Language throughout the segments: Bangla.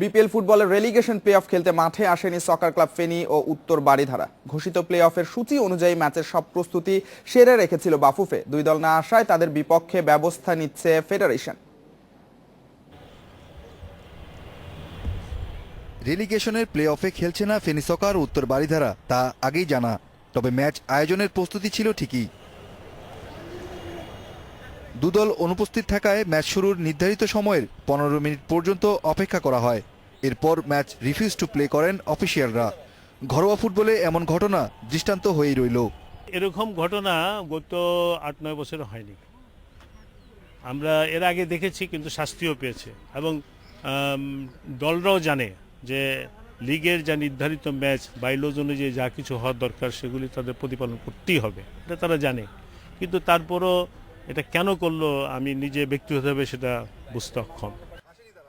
বিপিএল ফুটবলের রেলিগেশন প্লে অফ খেলতে মাঠে আসেনি সকার ক্লাব ফেনী ও উত্তর বাড়িধারা ঘোষিত প্লে অফের সূচি অনুযায়ী ম্যাচের সব প্রস্তুতি সেরে রেখেছিল বাফুফে। দুই দল না আসায় তাদের বিপক্ষে ব্যবস্থা নিচ্ছে ফেডারেশন রেলিগেশনের প্লে অফে খেলছে না ফেনী সকার উত্তর বাড়িধারা তা আগেই জানা। তবে ম্যাচ আয়োজনের প্রস্তুতি ছিল ঠিকই। দুদল অনুপস্থিত থাকায় ম্যাচ শুরুর নির্ধারিত সময়ের পনেরো মিনিট পর্যন্ত অপেক্ষা করা হয়। এরপর ম্যাচ রিফিউজ টু প্লে করেন অফিসিয়ালরা। ঘরোয়া ফুটবলে এমন ঘটনা দৃষ্টান্ত হয়েই রইল। এরকম ঘটনা গত আট নয় বছরে হয়নি। আমরা এর আগে দেখেছি, কিন্তু শাস্তিও পেয়েছে। এবং দলরাও জানে যে লিগের যা নির্ধারিত ম্যাচ, বাইলোজ অনুযায়ী যা কিছু হওয়ার দরকার, সেগুলি তাদের প্রতিপালন করতেই হবে। এটা তারা জানে। কিন্তু তারপরও এটা কেন করল আমি নিজে ব্যক্তিগতভাবে সেটা বুঝতে অক্ষম।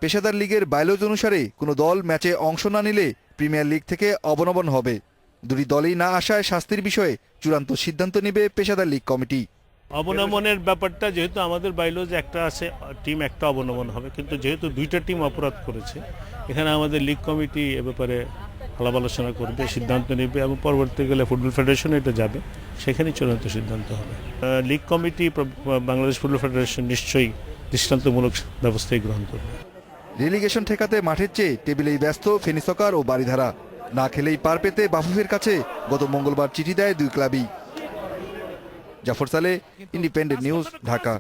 পেশাদার লীগের বাইলজ অনুসারে কোনো দল ম্যাচে অংশ না নিলে প্রিমিয়ার লিগ থেকে অবনমন হবে। দুটি দলই না আসায় শাস্তির বিষয়ে চূড়ান্ত সিদ্ধান্ত নেবে পেশাদার লীগ কমিটি। অবনমনের ব্যাপারটা যেহেতু আমাদের বাইলোজ একটা আছে টিম একটা অবনমন হবে। কিন্তু যেহেতু দুইটা টিম অপরাধ করেছে এখানে আমাদের লিগ কমিটি এ ব্যাপারে আলাপ আলোচনা করবে সিদ্ধান্ত নেবে এবং পরবর্তীকালে ফুটবল ফেডারেশনে এটা যাবে। সেখানেই চূড়ান্ত সিদ্ধান্ত হবে। League committee Bangladesh football federation নিশ্চয়ই দৃষ্টান্তমূলক ব্যবস্থায় গ্রহণ করবে। রিলিগেশন ঠেকাতে মাঠের চেয়ে টেবিলেই ব্যস্ত ফেনিসকার ও বাড়িধারা না খেলেই পার পেতে বাফুফের কাছে গত মঙ্গলবার চিঠি দেয় দুই ক্লাবই। জাফর সালে ইন্ডিপেন্ডেন্ট নিউজ ঢাকা।